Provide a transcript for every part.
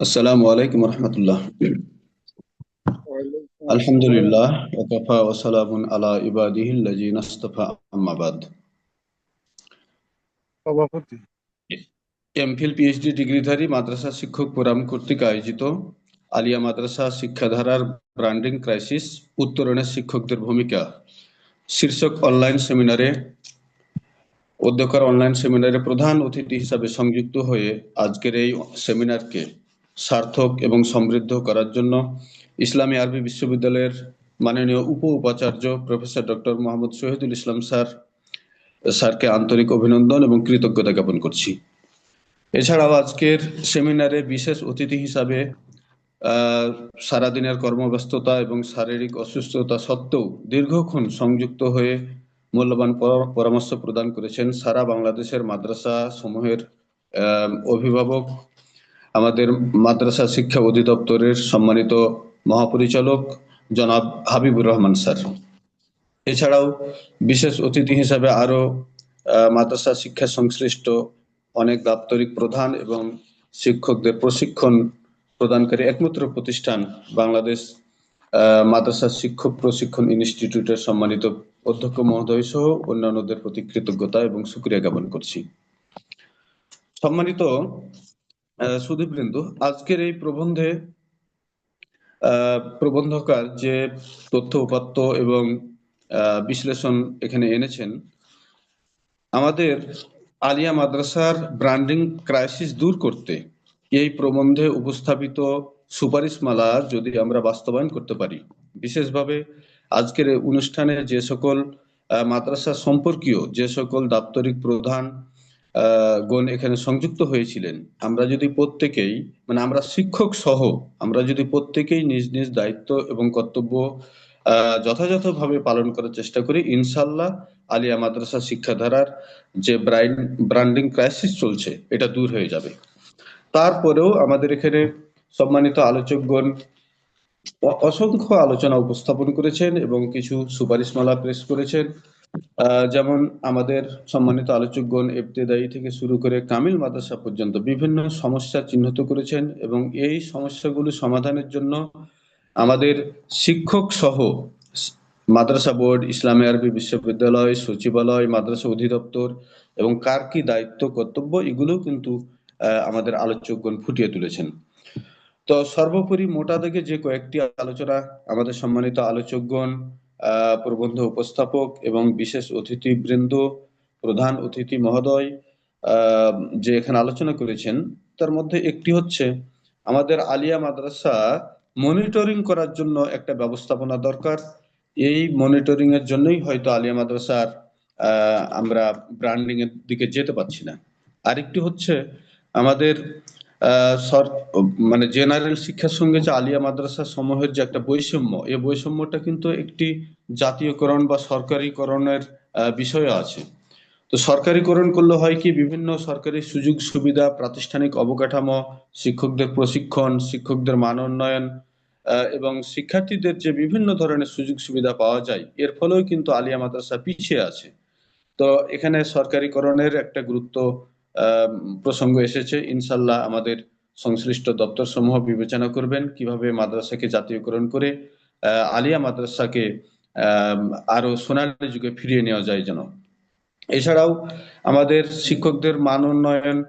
السلام عليكم ورحمة الله الحمد لله وكفى وسلام على عباده الذين اصطفى أما بعد সভাপতি MPhil PhD ডিগ্রিধারী মাদ্রাসা শিক্ষক forum কর্তৃক আয়োজিত আলিয়া মাদ্রাসা শিক্ষাধারার ব্র্যান্ডিং ক্রাইসিস উত্তরণে শিক্ষকদের ভূমিকা শীর্ষক অনলাইন সেমিনারে অধ্যক্ষর অনলাইন সেমিনারে প্রধান অতিথি হিসাবে সংযুক্ত হয়ে আজকের এই সেমিনারকে সার্থক এবং সমৃদ্ধ করার জন্য ইসলামী আরবি বিশ্ববিদ্যালয়ের মাননীয় উপ উপাচার্য professor doctor Mohammad Shahidul Islam sir, স্যারকে আন্তরিক অভিনন্দন এবং কৃতজ্ঞতা জ্ঞাপন করছি। এছাড়াও আজকের সেমিনারে বিশেষ অতিথি হিসাবে সারাদিনের কর্মব্যস্ততা এবং শারীরিক অসুস্থতা সত্ত্বেও দীর্ঘক্ষণ সংযুক্ত হয়ে মূল্যবান পর- পরামর্শ প্রদান করেছেন সারা বাংলাদেশের মাদ্রাসা সমূহের অভিভাবক আমাদের মাদ্রাসা শিক্ষা অধিদপ্তরের সম্মানিত মহাপরিচালক জনাব হাবিবুর রহমান স্যার। এছাড়াও বিশেষ অতিথি হিসাবে আরও মাদ্রাসা শিক্ষা সংশ্লিষ্ট অনেক দাপ্তরিক প্রধান এবং শিক্ষকদের প্রশিক্ষণ প্রদানকারী একমাত্র প্রতিষ্ঠান বাংলাদেশ মাদ্রাসা শিক্ষক প্রশিক্ষণ ইনস্টিটিউটের সম্মানিত অধ্যক্ষ মহোদয় সহ অন্যান্যদের প্রতি কৃতজ্ঞতা এবং সুক্রিয়া জ্ঞাপন করছি। সম্মানিত সুধীবৃন্দ আজকের এই প্রবন্ধে প্রবন্ধকার যে তথ্য উপাত্ত এবং বিশ্লেষণ এখানে এনেছেন, আমাদের আলিয়া মাদ্রাসার ব্র্যান্ডিং ক্রাইসিস দূর করতে এই প্রবন্ধে উপস্থাপিত সুপারিশমালা যদি আমরা বাস্তবায়ন করতে পারি, বিশেষভাবে আজকের অনুষ্ঠানে যে সকল মাদ্রাসা সম্পর্কীয় যে সকল দাপ্তরিক প্রধান গণ এখানে সংযুক্ত হয়েছিলেন। আমরা যদি প্রত্যেকেই মানে আমরা শিক্ষক সহ, আমরা যদি প্রত্যেকেই নিজ নিজ দায়িত্ব এবং কর্তব্য যথাযথভাবে পালন করার চেষ্টা করি ইনশাল্লাহ আলিয়া মাদ্রাসা শিক্ষাধারার যে ব্রাইন, ব্র্যান্ডিং ক্রাইসিস চলছে, এটা দূর হয়ে যাবে। তারপরেও আমাদের এখানে সম্মানিত আলোচকগণ অসংখ্য আলোচনা উপস্থাপন করেছেন এবং কিছু সুপারিশমালা পেশ করেছেন। যেমন আমাদের সম্মানিত আলোচকগণ ইবতেদায়ী থেকে শুরু করে কামিল মাদ্রাসা পর্যন্ত বিভিন্ন সমস্যা চিহ্নিত করেছেন এবং এই সমস্যাগুলো সমাধানের জন্য আমাদের শিক্ষক সহ মাদ্রাসা বোর্ড, ইসলামী আরবি বিশ্ববিদ্যালয়, সচিবালয়, মাদ্রাসা অধিদপ্তর এবং কার কি দায়িত্ব, কর্তব্য এগুলো কিন্তু আমাদের আলোচকগণ ফুটিয়ে তুলেছেন। তো সর্বোপরি মোটা দাগে যে কয়েকটি আলোচনা আমাদের সম্মানিত আলোচকগণ প্রবন্ধ উপস্থাপক এবং বিশেষ অতিথিবৃন্দ, প্রধান অতিথি মহোদয় যে এখানে আলোচনা করেছেন, তার মধ্যে একটি হচ্ছে আমাদের আলিয়া মাদ্রাসা মনিটরিং করার জন্য একটা ব্যবস্থাপনা দরকার। এই মনিটরিং এর জন্যই হয়তো আলিয়া মাদ্রাসার আমরা ব্র্যান্ডিং এর দিকে যেতে পারছি না। আরেকটি হচ্ছে আমাদের মানে জেনারেল শিক্ষার সঙ্গে যে আলিয়া মাদ্রাসা সমূহের যে একটা বৈষম্য, এই বৈষম্যটা কিন্তু একটি জাতীয়করণ বা সরকারিকরণের বিষয় আছে। তো সরকারিকরণ করলে হয় কি, বিভিন্ন সরকারি সুযোগ সুবিধা, প্রাতিষ্ঠানিক অবকাঠামো, শিক্ষকদের প্রশিক্ষণ, শিক্ষকদের মান উন্নয়ন এবং শিক্ষার্থীদের যে বিভিন্ন ধরনের সুযোগ সুবিধা পাওয়া যায়, এর ফলেও কিন্তু আলিয়া মাদ্রাসা পিছিয়ে আছে। তো এখানে সরকারিকরণের একটা গুরুত্ব প্রসঙ্গ এসেছে ইনশাল্লাহ আমাদের সংশ্লিষ্ট দপ্তর সমূহ বিবেচনা করবেন কীভাবে মাদ্রাসাকে জাতীয়করণ করে আলিয়া মাদ্রাসাকে আরও সোনালী যুগে ফিরিয়ে নেওয়া যায় যেন। এছাড়াও আমাদের শিক্ষকদের মান উন্নয়ন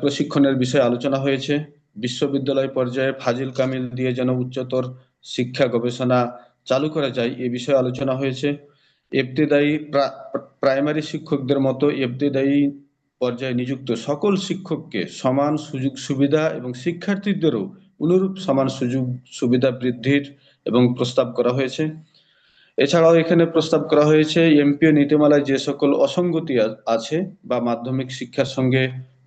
প্রশিক্ষণের বিষয়ে আলোচনা হয়েছে। বিশ্ববিদ্যালয় পর্যায়ে ফাজিল কামিল দিয়ে যেন উচ্চতর শিক্ষা গবেষণা চালু করা যায়, এ বিষয়ে আলোচনা হয়েছে। প্রা- প্রাইমারি শিক্ষকদের মতো ইবতেদায়ী পর্যায়ে নিযুক্ত সকল শিক্ষককে সমান সুযোগ সুবিধা এবং শিক্ষার্থীদেরও অনুরূপ সমান সুযোগ সুবিধা বৃদ্ধির এবং প্রস্তাব করা হয়েছে। এছাড়াও এখানে প্রস্তাব করা হয়েছে এমপিও নীতিমালায় যে সকল অসঙ্গতি আছে বা মাধ্যমিক শিক্ষার সঙ্গে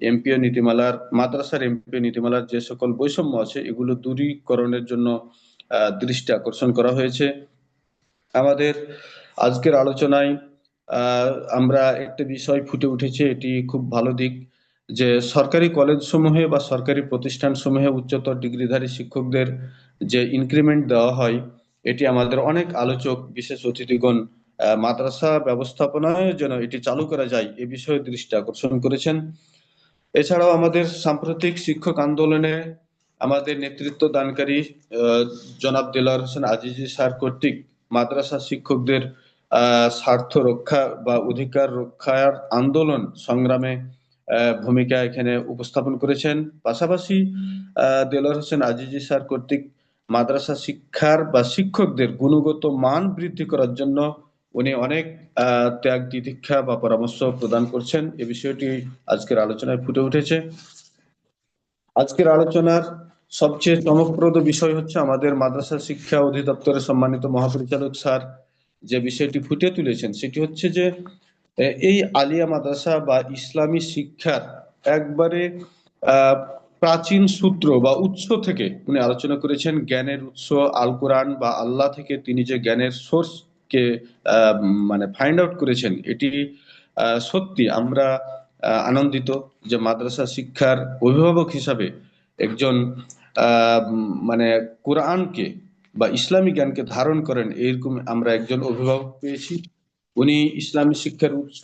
এমপিও নীতিমালার, মাদ্রাসার এমপিও নীতিমালার যে সকল বৈষম্য আছে, এগুলো দূরীকরণের জন্য দৃষ্টি আকর্ষণ করা হয়েছে। আমাদের আজকের আলোচনায় আমরা একটা বিষয় ফুটে উঠেছে, এটি খুব ভালো দিক যে সরকারি কলেজ সমূহে বা সরকারি প্রতিষ্ঠান সমূহে উচ্চতর ডিগ্রিধারী শিক্ষকদের যে ইনক্রিমেন্ট দেওয়া হয়, এটি আমাদের অনেক আলোচক, বিশেষ অতিথিগণ মাদ্রাসা ব্যবস্থাপনায় যেন এটি চালু করা যায়, এ বিষয়ে দৃষ্টি আকর্ষণ করেছেন। এছাড়াও আমাদের সাম্প্রতিক শিক্ষক আন্দোলনে আমাদের নেতৃত্ব দানকারী জনাব দেলার হোসেন আজিজি স্যার কর্তৃক মাদ্রাসা শিক্ষকদের স্বার্থ রক্ষা বা অধিকার রক্ষার আন্দোলন সংগ্রামে ভূমিকা এখানে উপস্থাপন করেছেন। পাশাপাশি দেলার হোসেন আজিজি স্যার কর্তৃক মাদ্রাসা শিক্ষার বা শিক্ষকদের গুণগত মান বৃদ্ধি করার জন্য উনি অনেক ত্যাগ, তিতিক্ষা বা পরামর্শ প্রদান করছেন। এ বিষয়টি আজকের আলোচনায় ফুটে উঠেছে। আজকের আলোচনার সবচেয়ে চমকপ্রদ বিষয় হচ্ছে আমাদের মাদ্রাসা শিক্ষা অধিদপ্তরের সম্মানিত মহাপরিচালক স্যার যে বিষয়টি ফুটিয়ে তুলেছেন, সেটি হচ্ছে যে এই আলিয়া মাদ্রাসা বা ইসলামী শিক্ষার একবারে প্রাচীন সূত্র বা উৎস থেকে উনি আলোচনা করেছেন, জ্ঞানের উৎস আল কোরআন বা আল্লাহ থেকে তিনি যে জ্ঞানের সোর্স কে মানে ফাইন্ড আউট করেছেন, এটি সত্যি আমরা আনন্দিত যে মাদ্রাসা শিক্ষার অভিভাবক হিসাবে একজন মানে কোরআনকে বা ইসলামী জ্ঞানকে ধারণ করেন, এইরকম আমরা একজন অভিভাবক পেয়েছি। উনি ইসলামী শিক্ষার উৎস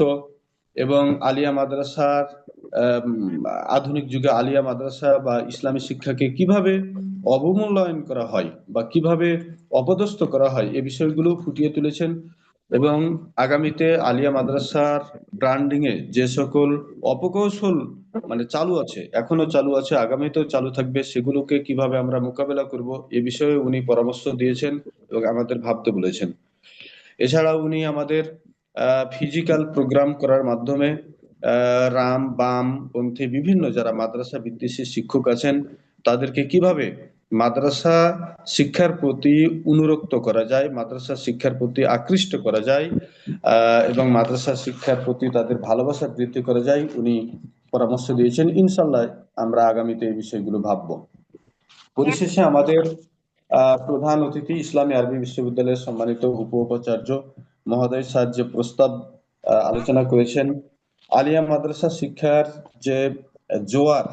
এবং আলিয়া মাদ্রাসার আধুনিক যুগে আলিয়া মাদ্রাসা বা ইসলামী শিক্ষাকে কীভাবে অবমূল্যায়ন করা হয় বা কীভাবে অপদস্থ করা হয়, এ বিষয়গুলো ফুটিয়ে তুলেছেন। এবং আগামীতে আলিয়া মাদ্রাসার ব্র্যান্ডিং এ যে সকল অপকৌশল মানে চালু আছে, এখনও চালু আছে, আগামীতেও চালু থাকবে, সেগুলোকে কীভাবে আমরা মোকাবেলা করব, এ বিষয়ে উনি পরামর্শ দিয়েছেন এবং আমাদের ভাবতে বলেছেন। এছাড়াও উনি আমাদের ফিজিক্যাল প্রোগ্রাম করার মাধ্যমে রাম, বাম, পন্থী, বিভিন্ন যারা মাদ্রাসা বিদ্বেষী শিক্ষক আছেন, তাদেরকে কীভাবে মাদ্রাসা শিক্ষার প্রতি অনুরক্ত করা যায়, মাদ্রাসা শিক্ষার প্রতি আকৃষ্ট করা যায় এবং মাদ্রাসা শিক্ষার প্রতি তাদের ভালোবাসা বৃদ্ধি করা যায়, উনি পরামর্শ দিয়েছেন। ইনশাল্লাহ আমরা আগামীতে এই বিষয়গুলো ভাববো। পরিশেষে আমাদের প্রধান অতিথি ইসলামী আরবি বিশ্ববিদ্যালয়ের সম্মানিত উপ উপাচার্য মহোদয় স্যার যে প্রস্তাব আলোচনা করেছেন, আলিয়া মাদ্রাসা শিক্ষার যে জোয়ার,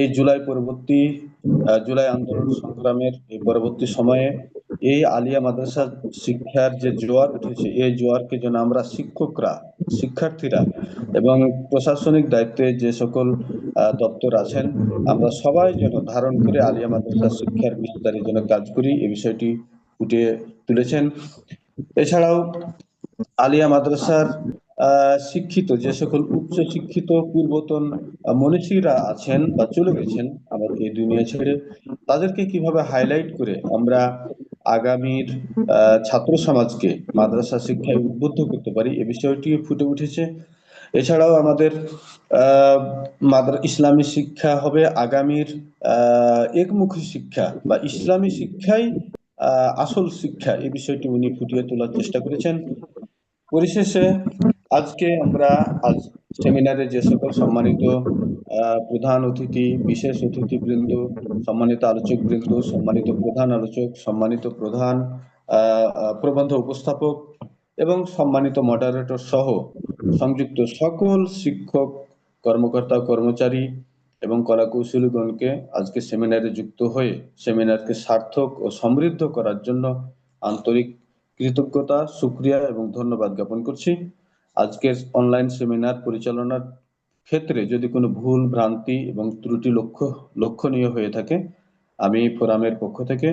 এই জুলাই পরবর্তী জুলাই আন্দোলন সংগ্রামের এই পরবর্তী সময়ে এই আলিয়া মাদ্রাসা শিক্ষার যে জোয়ার উঠেছে, এই জোয়ারকে যেন আমরা শিক্ষকরা, শিক্ষার্থীরা এবং প্রশাসনিক দায়িত্বে যে সকল দপ্তর আছেন, আমরা সবাই যেন ধারণ করে আলিয়া মাদ্রাসা শিক্ষার বিস্তারের জন্য কাজ করি, এই বিষয়টি ফুটিয়ে তুলেছেন। এছাড়াও আলিয়া মাদ্রাসার শিক্ষিত, যে সকল উচ্চ শিক্ষিত, পূর্বতন মনীষীরা আছেন বা চলে গেছেন আমাদের এই দুনিয়া ছেড়ে, তাদেরকে কীভাবে হাইলাইট করে আমরা আগামীর ছাত্র সমাজকে মাদ্রাসা শিক্ষায় উদ্বুদ্ধ করতে পারি? এ বিষয়টি ফুটে উঠেছে। এছাড়াও আমাদের ইসলামী শিক্ষা হবে আগামীর একমুখী শিক্ষা বা ইসলামী শিক্ষাই আসল শিক্ষা। এই বিষয়টি উনি ফুটিয়ে তোলার চেষ্টা করেছেন। পরিশেষে আজকে আমরা আজ সেমিনারে যে সকল সম্মানিত প্রধান অতিথি, বিশেষ অতিথি বৃন্দ সম্মানিত আলোচক বৃন্দ সম্মানিত প্রধান আলোচক, সম্মানিত প্রধান প্রবন্ধ উপস্থাপক এবং সম্মানিত মডারেটর সহ সংযুক্ত সকল শিক্ষক, কর্মকর্তা, কর্মচারী এবং কলা কলাকৌশলীগণকে আজকে সেমিনারে যুক্ত হয়ে সেমিনারকে সার্থক ও সমৃদ্ধ করার জন্য আন্তরিক কৃতজ্ঞতা, সুক্রিয়া এবং ধন্যবাদ জ্ঞাপন করছি। আজকের অনলাইন সেমিনার পরিচালনার ক্ষেত্রে যদি কোনো ভুল, ভ্রান্তি এবং ত্রুটি লক্ষ্য, লক্ষণীয় হয়ে থাকে, আমি ফোরামের পক্ষ থেকে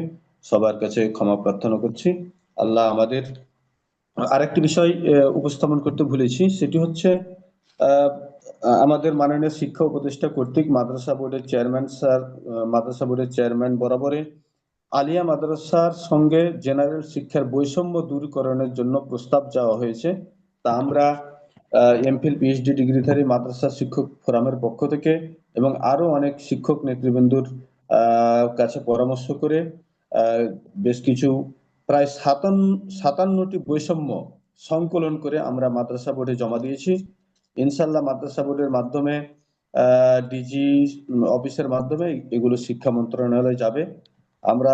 সবার কাছে ক্ষমা প্রার্থনা করছি। আল্লাহ আমাদের আরেকটি বিষয় উপস্থাপন করতে ভুলেছি। সেটি হচ্ছে আমাদের মাননীয় শিক্ষা উপদেষ্টা কর্তৃক মাদ্রাসা বোর্ডের চেয়ারম্যান স্যার মাদ্রাসা বোর্ডের চেয়ারম্যান বরাবরে আলিয়া মাদ্রাসার সঙ্গে জেনারেল শিক্ষার বৈষম্য দূরীকরণের জন্য প্রস্তাব যাওয়া হয়েছে। তা আমরা এমফিল পিএইচডি ডিগ্রিধারী মাদ্রাসা শিক্ষক ফোরামের পক্ষ থেকে এবং আরও অনেক শিক্ষক নেতৃবৃন্দুর কাছে পরামর্শ করে বেশ কিছু প্রায় সাতান্ন সাতান্নটি বৈষম্য সংকলন করে আমরা মাদ্রাসা বোর্ডে জমা দিয়েছি। ইনশাল্লাহ মাদ্রাসা বোর্ডের মাধ্যমে ডিজি অফিসের মাধ্যমে এগুলো শিক্ষা মন্ত্রণালয়ে যাবে। আমরা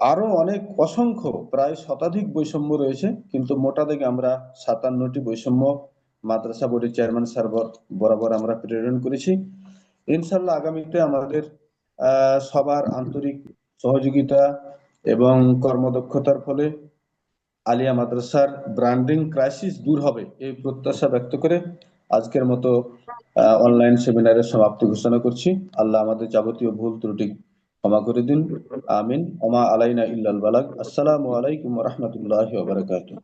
আরও অনেক অসংখ্য, প্রায় শতাধিক বৈষম্য রয়েছে, কিন্তু মোটা দাগে আমরা সাতান্নটি বৈষম্য মাদ্রাসা বোর্ডের চেয়ারম্যান স্যার বর- বরাবর আমরা প্রেরণ করেছি। ইনশাল্লাহ আগামীতে আমাদের সবার আন্তরিক সহযোগিতা এবং কর্মদক্ষতার ফলে আলিয়া মাদ্রাসার ব্র্যান্ডিং ক্রাইসিস দূর হবে এই প্রত্যাশা ব্যক্ত করে আজকের মতো অনলাইন সেমিনারের সমাপ্তি ঘোষণা করছি। আল্লাহ আমাদের যাবতীয় ভুল ত্রুটি ক্ষমা করে দিন। আমিন। ওমা আলাইনা ইল্লাল বালাক আসসালামু আলাইকুম রহমতুল্লাহ বারাকাতুহ।